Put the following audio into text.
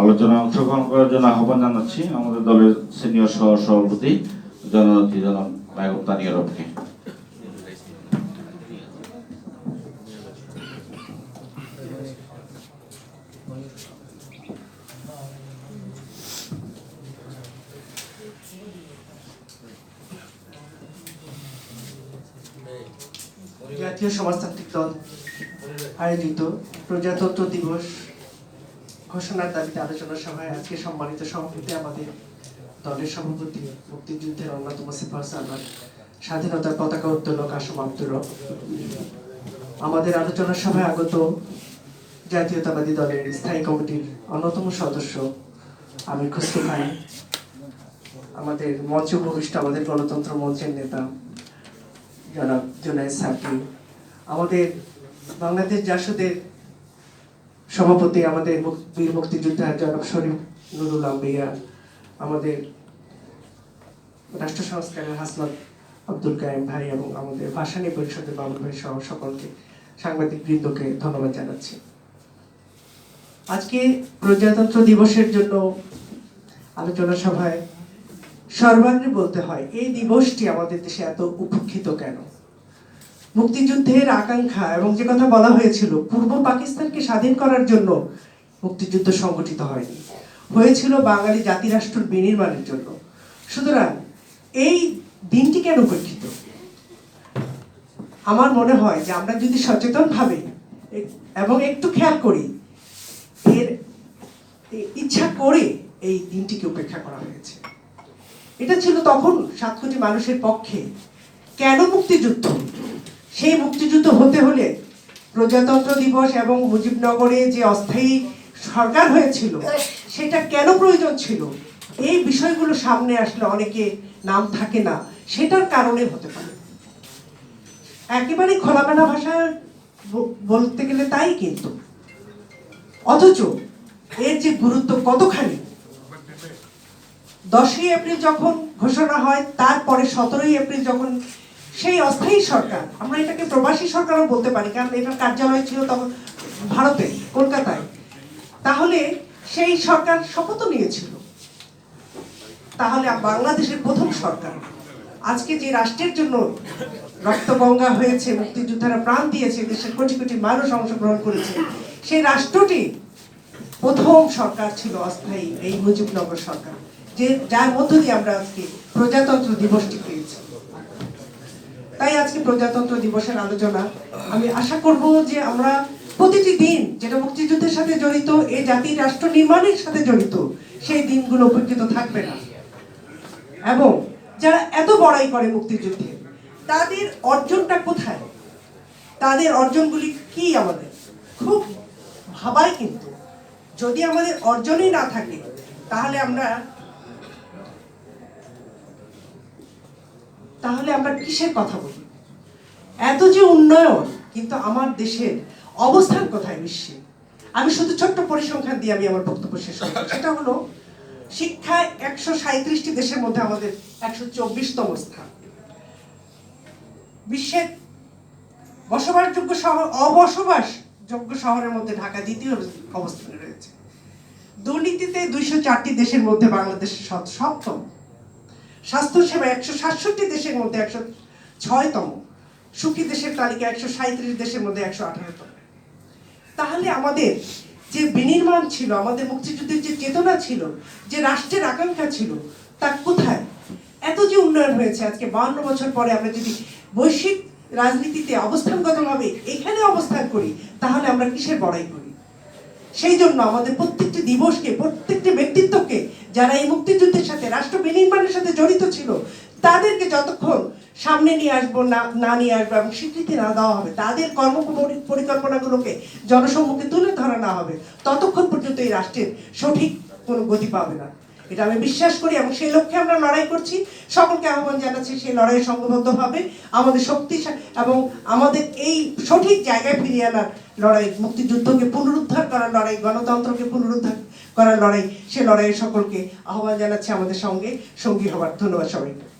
আলোচনায় অংশগ্রহণ করার জন্য আহ্বান জানাচ্ছি আমাদের দলের সিনিয়র সহ সভাপতি জননেত্রী জনাব মাহবুব তানিয়া রবকে জাতীয় সমাজতান্ত্রিক দল। আয়োজিত প্রজাতন্ত্র দিবস ঘোষণার দাবিতে আলোচনা সভায় আজকে সম্মানিত সভাপতি আমাদের দলের সভাপতি মুক্তিযুদ্ধের অন্যতম সিপাহ সালমান স্বাধীনতার পতাকা উত্তোলক আসম আব্দুর আমাদের আলোচনা সভায় আগত জাতীয়তাবাদী দলের স্থায়ী কমিটির অন্যতম সদস্য আমির খসরু খান, আমাদের মঞ্চ উপবিষ্ট আমাদের গণতন্ত্র মঞ্চের নেতা জনাব জুনাইদ সাকি আমাদের বাংলাদেশ জাসদের সভাপতি আমাদের বীর মুক্তিযোদ্ধা জনাব শরীফ নুরুল আম্বিয়া, আমাদের রাষ্ট্র সংস্কারের হাসনাত আব্দুল কায়েম ভাই এবং আমাদের ভাসানী পরিষদের বাবুল ভাই সহ সকলকে সাংবাদিক বৃন্দকে ধন্যবাদ জানাচ্ছি। আজকে প্রজাতন্ত্র দিবসের জন্য আলোচনা সভায় সর্বাগ্রে বলতে হয়, এই দিবসটি আমাদের দেশে এত উপেক্ষিত কেন? মুক্তিযুদ্ধের আকাঙ্ক্ষা এবং যে কথা বলা হয়েছিল, পূর্ব পাকিস্তানকে স্বাধীন করার জন্য মুক্তিযুদ্ধ সংগঠিত হয়নি। হয়েছিল বাঙালি জাতিরাষ্ট্র বিনির্মাণের জন্য। সুতরাং এই দিনটি কেন উপেক্ষিত? আমার মনে হয় যে আমরা যদি সচেতনভাবে এবং একটু খেয়াল করি, এর ইচ্ছা করে এই দিনটিকে উপেক্ষা করা হয়েছে। এটা ছিল তখন সাত কোটি মানুষের পক্ষে কেন মুক্তিযুদ্ধ? সেই মুক্তিযুদ্ধ হতে হলে প্রজাতন্ত্র দিবস এবং মুজিবনগরে যে অস্থায়ী সরকার হয়েছিল, সেটা কেন প্রয়োজন ছিল? এই বিষয়গুলো সামনে আসলে অনেকে নাম থাকে না, সেটার কারণে হতে পারে। একেবারে খোলামেলা ভাষায় ব- বলতে গেলে তাই কিন্তু। অথচ এর যে গুরুত্ব কতখানি? দশই এপ্রিল যখন ঘোষণা হয়, তারপরে সতেরোই এপ্রিল যখন সেই অস্থায়ী সরকার, আমরা এটাকে প্রবাসী সরকারও বলতে পারি, কারণ এটার কার্যালয় ছিল তখন ভারতে, কলকাতায়। তাহলে সেই সরকার শপথ নিয়েছিল। তাহলে বাংলাদেশের প্রথম সরকার। আজকে যে রাষ্ট্রের জন্য রক্তগঙ্গা হয়েছে, মুক্তিযোদ্ধারা প্রাণ দিয়েছে, দেশের কোটি কোটি মানুষ অংশগ্রহণ করেছে, সেই রাষ্ট্রটি প্রথম সরকার ছিল অস্থায়ী এই মুজিবনগর সরকার, যে যার মধ্য দিয়ে আমরা আজকে প্রজাতন্ত্র দিবসটি পেয়েছি। তাই আজকে প্রজাতন্ত্র দিবসের আলোচনা। আমি আশা করব যে আমরা প্রতিটি দিন যেটা মুক্তিযুদ্ধের সাথে জড়িত এই জাতির রাষ্ট্র নির্মাণের সাথে জড়িত, সেই দিনগুলো উপেক্ষিত থাকবে না। এবং যারা এত বড়াই করে মুক্তিযুদ্ধে, তাদের অর্জনটা কোথায়? তাদের অর্জনগুলি কি আমাদের? খুব ভাবাই কিন্তু। যদি আমাদের অর্জনই না থাকে, তাহলে আমরা তাহলে আমরা কিসের কথা বলি? এত যে উন্নয়ন, কিন্তু আমার দেশের অবস্থান কোথায় বিশ্বে? আমি শুধু ছোট্ট পরিসংখ্যান দিয়ে আমি আমার বক্তব্য শেষ করব সেটা হলো শিক্ষায় একশো সাঁত্রিশটি দেশের মধ্যে আমাদের একশো চব্বিশতম স্থান। বিশ্বের বসবাসযোগ্য শহর অবসবাস যোগ্য শহরের মধ্যে ঢাকা দ্বিতীয় অবস্থানে রয়েছে। দুর্নীতিতে দুইশো চারটি দেশের মধ্যে বাংলাদেশ সপ- সপ্তম। স্বাস্থ্যসেবা একশো সাতষট্টি দেশের মধ্যে একশো ছয়তম। সুখী দেশের তালিকা একশো সাঁত্রিশ দেশের মধ্যে একশো আঠারোতম। তাহলে আমাদের যে বিনির্মাণ ছিল, আমাদের মুক্তিযুদ্ধের যে চেতনা ছিল, যে রাষ্ট্রের আকাঙ্ক্ষা ছিল, তা কোথায়? এত যে উন্নয়ন হয়েছে, আজকে বাউন্ন বছর পরে আমরা যদি বৈশ্বিক রাজনীতিতে অবস্থানগতভাবে এখানে অবস্থান করি, তাহলে আমরা কিসের বড়াই করি? সেই জন্য আমাদের প্রত্যেকটি দিবসকে, প্রত্যেকটি ব্যক্তিত্বকে যারা এই মুক্তিযুদ্ধের সাথে, রাষ্ট্র বিনির্মাণের সাথে জড়িত ছিল, তাদেরকে যতক্ষণ সামনে নিয়ে আসব, না না নিয়ে আসব এবং স্বীকৃতি না দেওয়া হবে, তাদের কর্ম পরিকল্পনাগুলোকে জনসম্মুখে তুলে ধরা না হবে, ততক্ষণ পর্যন্ত এই রাষ্ট্রের সঠিক কোনো গতি পাবে না। এটা আমি বিশ্বাস করি এবং সেই লক্ষ্যে আমরা লড়াই করছি। সকলকে আহ্বান জানাচ্ছি সেই লড়াই সংঘবদ্ধভাবে আমাদের শক্তি এবং আমাদের এই সঠিক জায়গায় ফিরিয়ে আনার লড়াই, মুক্তিযুদ্ধকে পুনরুদ্ধার করার লড়াই, গণতন্ত্রকে পুনরুদ্ধার করার লড়াই সে লড়াইয়ের সকলকে আহ্বান জানাচ্ছে আমাদের সঙ্গে। সঙ্গী হবার ধন্যবাদ সবাইকে।